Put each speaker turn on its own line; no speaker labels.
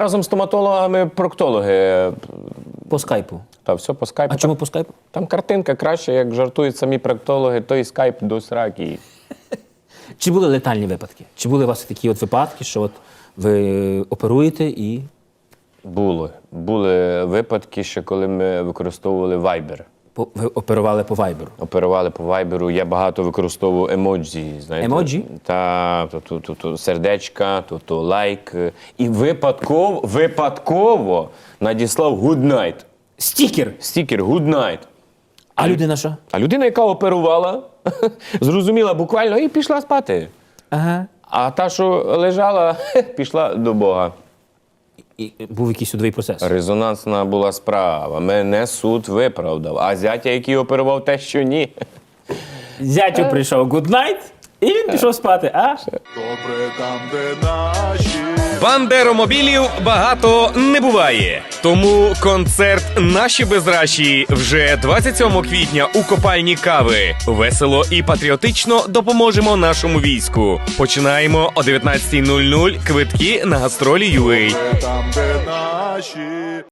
Разом з стоматологами проктологи.
По скайпу.
Та все по скайпу.
А чому по скайпу?
Там картинка краще, як жартують самі проктологи, той скайп до сраки.
Чи були летальні випадки? Чи були у вас такі от випадки, що от ви оперуєте і.
Було. Були випадки, ще коли ми використовували Viber.
Ви оперували по вайберу?
Оперували по вайберу. Я багато використовував емоджі. Знаєте?
Емоджі?
Та то, то, то, то сердечка, то, то лайк. І випадково, випадково надіслав good night.
Стікер!
Стікер good night.
А людина що?
А людина, яка оперувала, зрозуміла буквально і пішла спати.
Ага.
А та, що лежала, пішла до Бога.
І був якийсь судовий процес.
Резонансна була справа. Мене суд виправдав. А зятя, який оперував те, що ні.
Зятю прийшов гуднайт, і він пішов спати. А?
Добре там, де наші.
Бандеромобілів багато не буває. Тому концерт Наші безраші вже 27 квітня у копальні кави. Весело і патріотично допоможемо нашому війську. Починаємо о 19.00 квитки на гастролі UA.
Там, де наші.